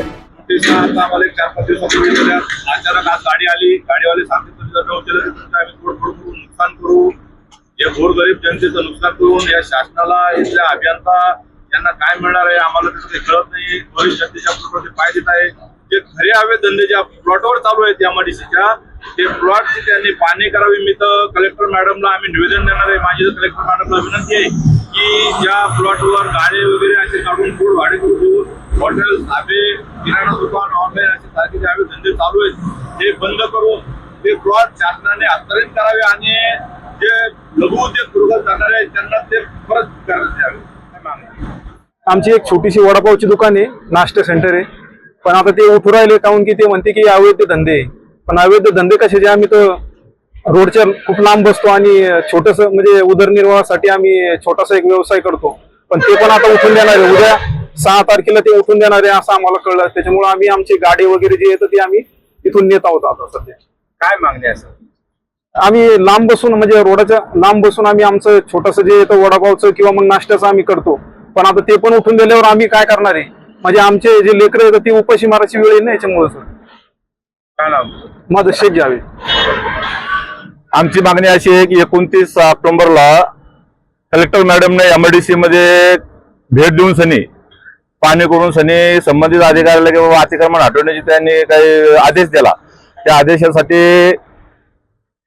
नोटिसा आता आम्हाला एक चार पाच दिवसापूर्वी अचानक आज गाडी आली गाडीवाले सांगितलं तुम्ही आम्ही तोडफोड करू नुकसान करू. हे गोरगरीब जनतेचं नुकसान करून या शासनाला इथल्या अभियंता यांना काय मिळणार आहे आम्हाला त्याचं काही कळत नाही. गरीब जनतेच्या बरोबर पाय देत आहे. जे खरे हवे धंदे ज्या प्लॉटवर चालू आहेत या मडीसीच्या ते प्लॉटची त्यांनी पाहणी करावी. मी तर कलेक्टर मॅडमला आम्ही निवेदन देणार आहे. माझी तर कलेक्टर मॅडमला विनंती आहे की ज्या प्लॉटवर गाळे वगैरे असे काढून फूड भाडे करून हॉटेल धाबे किराणा दुकान ऑनलाईन असे सारखे जे धंदे चालू आहेत ते बंद करून ते प्लॉट शासनाने हस्तांतरित करावे आणि जे लघु उद्योग सुरू करणारे आहेत त्यांना ते परत करण्यात यावे. आमची एक छोटीशी वडापावची दुकान आहे नाश्ता सेंटर आहे. पण आता ते उठू राहिले काहून की ते म्हणते की अवैध धंदे पण अवैध धंदे कसे जे आम्ही तर रोडच्या खूप लांब बसतो आणि छोटस म्हणजे उदरनिर्वाहासाठी आम्ही छोटासा एक व्यवसाय करतो. पण ते पण आता उठून देणार आहे. उद्या सहा तारखेला ते उठून देणार आहे असं आम्हाला कळलं. त्याच्यामुळे आम्ही आमची गाडी वगैरे जी येतं ती आम्ही इथून नेत आहोत आता सध्या. काय मागणी आहे सर? आम्ही लांब बसून म्हणजे रोडाच्या लांब बसून आम्ही आमचं छोटस जे येतं वडापावचं किंवा मग नाश्त्याचं आम्ही करतो. पण आता ते पण उठून दिल्यावर आम्ही काय करणार आहे? म्हणजे आमचे जे लेकरं येतात ती उपाशी मारायची वेळ येईल ना याच्यामुळे सर. काय नाव? मदत शेत घ्यावी आमची मागणी अशी आहे की एकोणतीस ऑक्टोबरला कलेक्टर मॅडमने एमआयडीसी मध्ये भेट देऊन सनी पाहणी करून सनी संबंधित अधिकाऱ्याला किंवा अतिक्रमण हटवण्याची त्यांनी काही आदेश दिला. त्या आदेशासाठी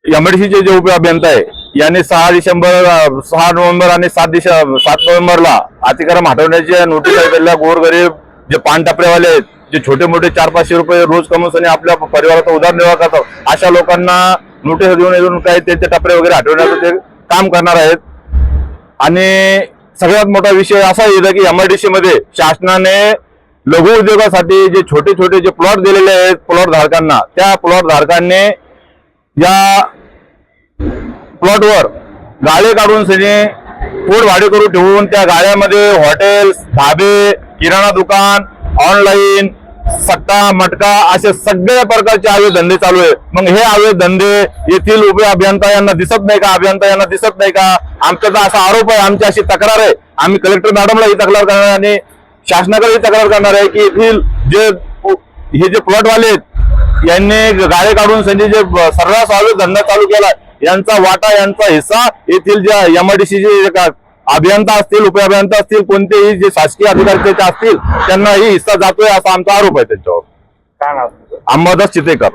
एमडीसीचे जे उप अभियंता आहे यांनी सहा डिसेंबर सहा नोव्हेंबर आणि सात डिसेंबर सात नोव्हेंबरला अतिक्रम हटवण्याच्या नोटीस दिल्या गोरगरीब जे पान टपरेवाले आहेत जे छोटे मोठे चार पाचशे रुपये रोज कमवून सनी आपल्या परिवाराचा उदरनिर्वाह करतात अशा लोकांना नोटीस देऊन येऊन काही त्यांचे टपरे वगैरे हटवण्याचं ते काम करणार आहेत. आणि सगळ्यात मोठा विषय असा येतो की एमआयडीसी मध्ये शासनाने लघु उद्योगासाठी जे छोटे छोटे जे प्लॉट दिलेले आहेत प्लॉट धारकांना त्या प्लॉट धारकांनी या प्लॉटवर गाळे काढून सगळे पोट भाडे करून ठेवून त्या गाळ्यामध्ये हॉटेल्स धाबे किराणा दुकान ऑनलाईन सट्टा मटका असे सगळ्या प्रकारचे अवैध धंदे चालू आहे. मग हे अवैध धंदे येथील उभे अभियंता यांना दिसत नाही का? अभियंता यांना दिसत नाही का? आमचा तर असा आरोप आहे आमची अशी तक्रार आहे. आम्ही कलेक्टर मॅडमला ही तक्रार करणार आहे आणि शासनाकडेही तक्रार करणार आहे की येथील जे हे जे प्लॉटवाले आहेत यांनी गाळे काढून संजय जे सर्रास आयोग धंदा चालू केला यांचा वाटा यांचा हिस्सा येथील ज्या एमआयडीसीचे अभियंता असतील उपअभियंता असतील कोणतेही जे शासकीय अधिकारी असतील त्यांना ही हिस्सा जातोय असा आमचा आरोप आहे त्यांच्यावर. काय नाव अंबादास चितेकर.